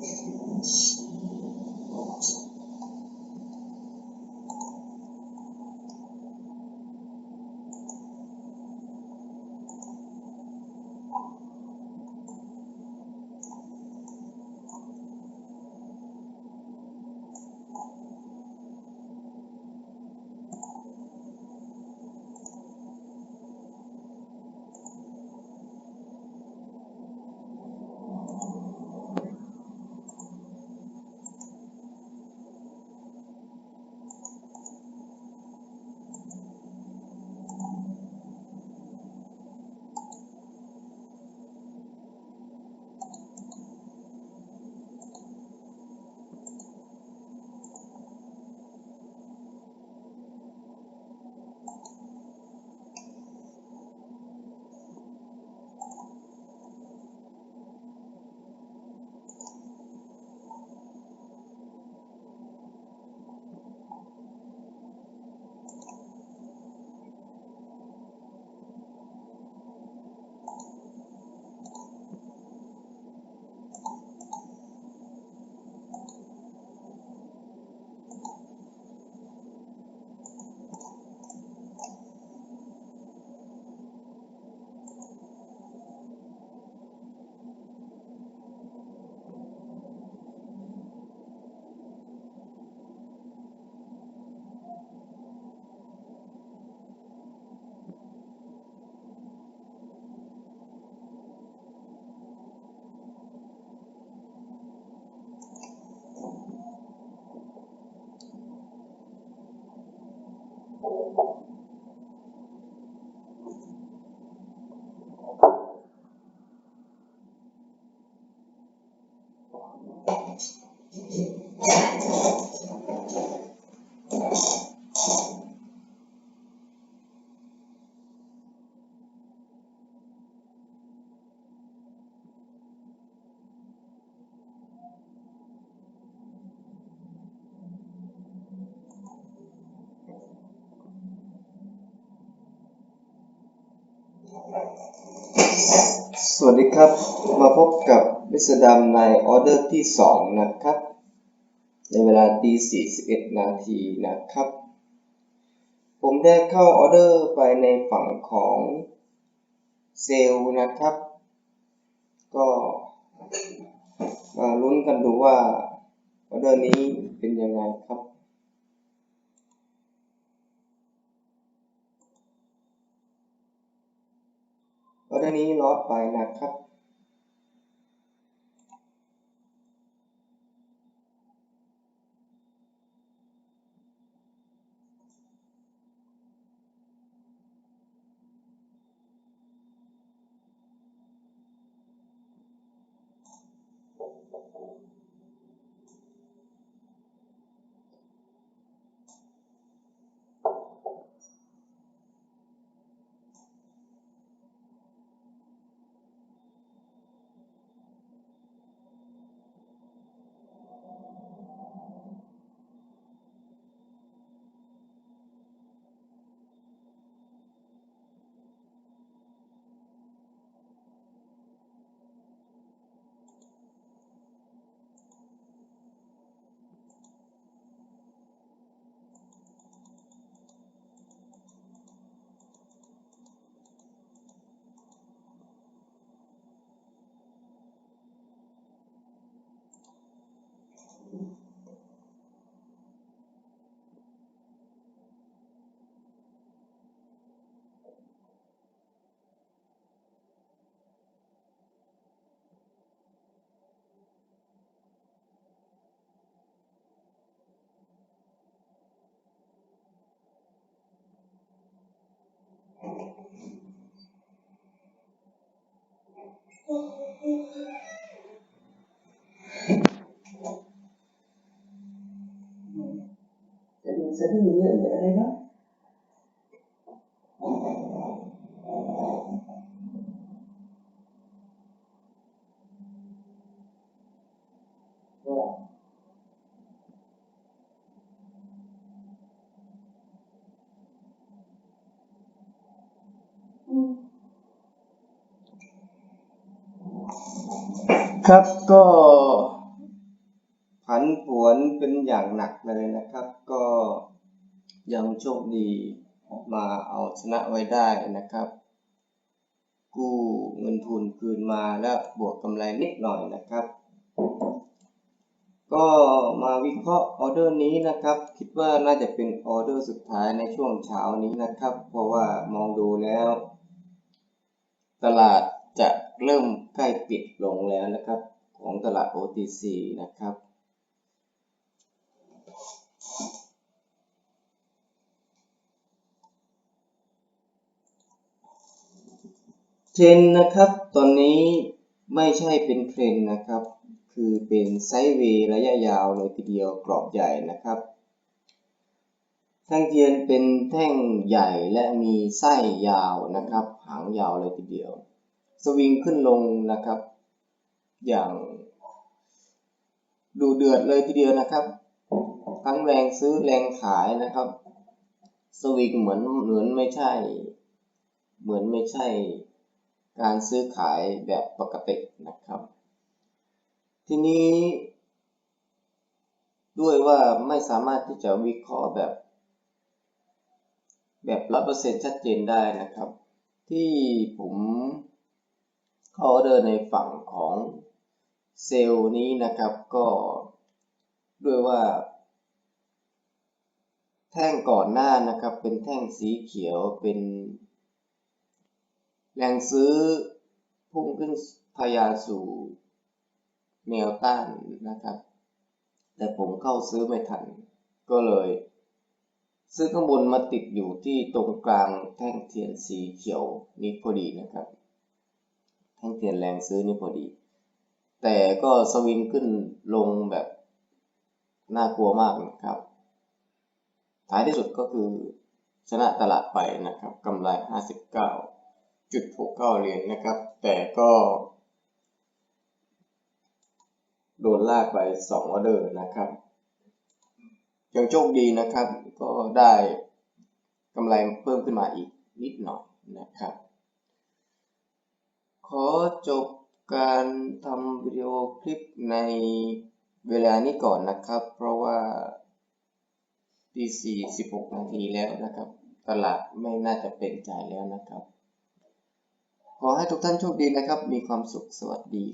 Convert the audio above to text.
Thank you. สวัสดีครับ มาพบกับวิสดามในออเดอร์ที่ 2 นะครับ ในเวลาตี41 นาทีนะครับ ผมได้เข้าออเดอร์ไปในฝั่งของเซลล์นะครับ ก็มาลุ้นกันดูว่าออเดอร์นี้เป็นยังไงครับ ออเดอร์นี้ลอสไปนะครับ จะดูสะดือเยอะหรืออะไรนะครับก็ผันผวนเป็นอย่างหนักเลยนะครับ ก็ ยังโชคดีออกมาเอาชนะไว้ได้นะครับ กู้เงินทุนคืนมาแล้วบวกกำไรนิดหน่อยนะครับ ก็มาวิเคราะห์ออเดอร์นี้นะครับ คิดว่าน่าจะเป็นออเดอร์สุดท้ายในช่วงเช้านี้นะครับ เพราะว่ามองดูแล้ว ตลาดจะเริ่มใกล้ปิดลงแล้วนะครับ ของตลาด OTC นะครับ เทรนนะครับ ตอนนี้ไม่ใช่เป็นเทรนนะครับ คือเป็นไซด์เวย์ระยะยาวเลยทีเดียวกรอบใหญ่นะครับแท่งเทียนเป็นแท่งใหญ่และมีไส้ยาวนะครับ หางยาวเลยทีเดียว สวิงขึ้นลงนะครับ อย่างดูเดือดเลยทีเดียวนะครับ ทั้งแรงซื้อแรงขายนะครับ สวิงเหมือนเหมือนไม่ใช่ เหมือนไม่ใช่ การซื้อขายแบบปกตินะครับ ทีนี้ ด้วยว่าไม่สามารถที่จะวิเคราะห์แบบ แบบร้อยเปอร์เซ็นต์ชัดเจนได้นะครับ ที่ผมเข้าออเดอร์ในฝั่งของเซลล์นี้นะครับก็ด้วยว่า แท่งก่อนหน้านะครับเป็นแท่งสีเขียวเป็น แรงซื้อพุ่งขึ้นทะยานสู่แนวต้านนะครับ แต่ผมเข้าซื้อไม่ทัน ก็เลย ซื้อข้างบนมาติดอยู่ที่ตรงกลางแท่งเทียนสีเขียวนี้พอดีนะครับ แท่งเทียนแรงซื้อนี่พอดี แต่ก็สวิงขึ้นลงแบบน่ากลัวมากนะครับ ท้ายที่สุดก็คือชนะตลาดไปนะครับกำไร 59 จุดหกเก้าเหรียญนะครับ แต่ก็ โดนลากไปสองออเดอร์นะครับ ยังโชคดีนะครับ ก็ได้กำไรเพิ่มขึ้นมาอีกนิดหน่อยนะครับ ขอจบการทำวิดีโอคลิปในเวลานี้ก่อนนะครับ เพราะว่าตีสี่สิบหกนาทีแล้วนะครับ ตลาดไม่น่าจะเป็นใจแล้วนะครับ ขอให้ทุกท่านโชคดีนะครับ มีความสุขสวัสดี